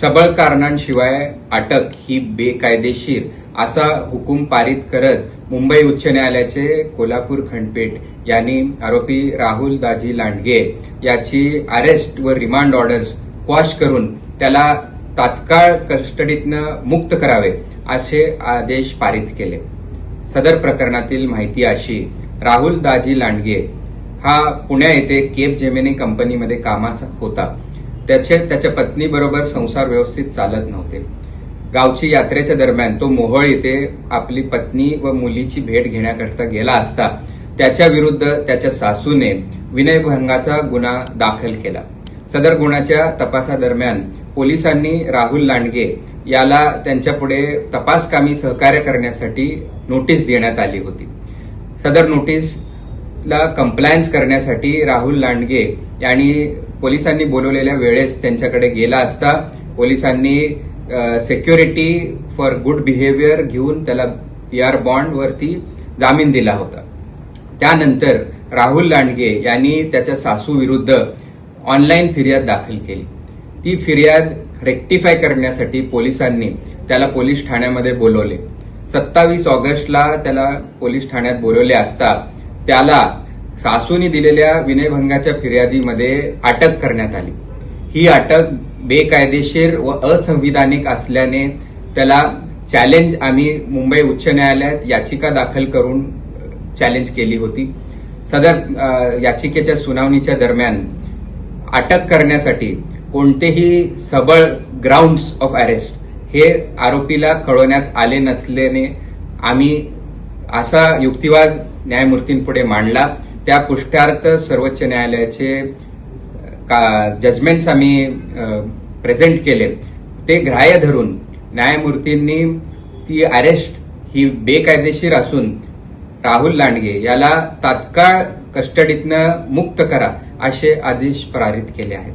सबळ कारणांशिवाय अटक ही बेकायदेशीर असा हुकूम पारित करत मुंबई उच्च न्यायालयाचे कोल्हापूर खंडपीठ यांनी आरोपी राहुल दाजी लांडगे याची अरेस्ट व रिमांड ऑर्डर्स क्वॉश करून त्याला तात्काळ कस्टडीतनं मुक्त करावे असे आदेश पारित केले. सदर प्रकरणातील माहिती अशी राहुल दाजी लांडगे हा पुण्या येथे केप जेमिनी कंपनीमध्ये कामास होता. त्याचे त्याच्या पत्नीबरोबर संसार व्यवस्थित चालत नव्हते. गावची यात्रेच्या दरम्यान तो मोहळ येथे आपली पत्नी व मुलीची भेट घेण्याकरता गेला असता त्याच्या विरुद्ध त्याच्या सासूने विनयभंगाचा गुन्हा दाखल केला. सदर गुन्ह्याच्या तपासादरम्यान पोलिसांनी राहुल लांडगे याला त्यांच्यापुढे तपासकामी सहकार्य करण्यासाठी नोटीस देण्यात आली होती. सदर नोटीस ला कंप्लायन्स करण्यासाठी राहुल लांडगे यांनी पोलिसांनी बोलवलेल्या वेळेस त्यांच्याकडे गेला असता पोलिसांनी सेक्युरिटी फॉर गुड बिहेवियर घेऊन त्याला पी आर बॉन्डवरती जामीन दिला होता. त्यानंतर राहुल लांडगे यांनी त्याच्या सासू विरुद्ध ऑनलाईन फिर्याद दाखल केली. ती फिर्याद रेक्टिफाय करण्यासाठी पोलिसांनी त्याला पोलीस ठाण्यामध्ये बोलवले. सत्तावीस ऑगस्टला त्याला पोलीस ठाण्यात बोलवले असता त्याला सासूने दिलेल्या विनयभंगाच्या फिर्यादीमध्ये अटक करण्यात आली. ही अटक बेकायदेशीर व असंविधानिक असल्याने त्याला चॅलेंज आम्ही मुंबई उच्च न्यायालयात याचिका दाखल करून चॅलेंज केली होती. सदर याचिकेच्या सुनावणीच्या दरम्यान अटक करण्यासाठी कोणतेही सबळ ग्राउंड्स ऑफ अरेस्ट हे आरोपीला कळवण्यात आले नसल्याने आम्ही असा युक्तिवाद न्यायमूर्तींपुढे मांडला. त्या पुष्ट्यार्थ सर्वोच्च न्यायालयाचे का जजमेंट्स आम्ही प्रेझेंट केले. ते ग्राह्य धरून न्यायमूर्तींनी ती अरेस्ट ही बेकायदेशीर असून राहुल लांडगे याला तात्काळ कस्टडीतनं मुक्त करा असे आदेश पारित केले आहेत.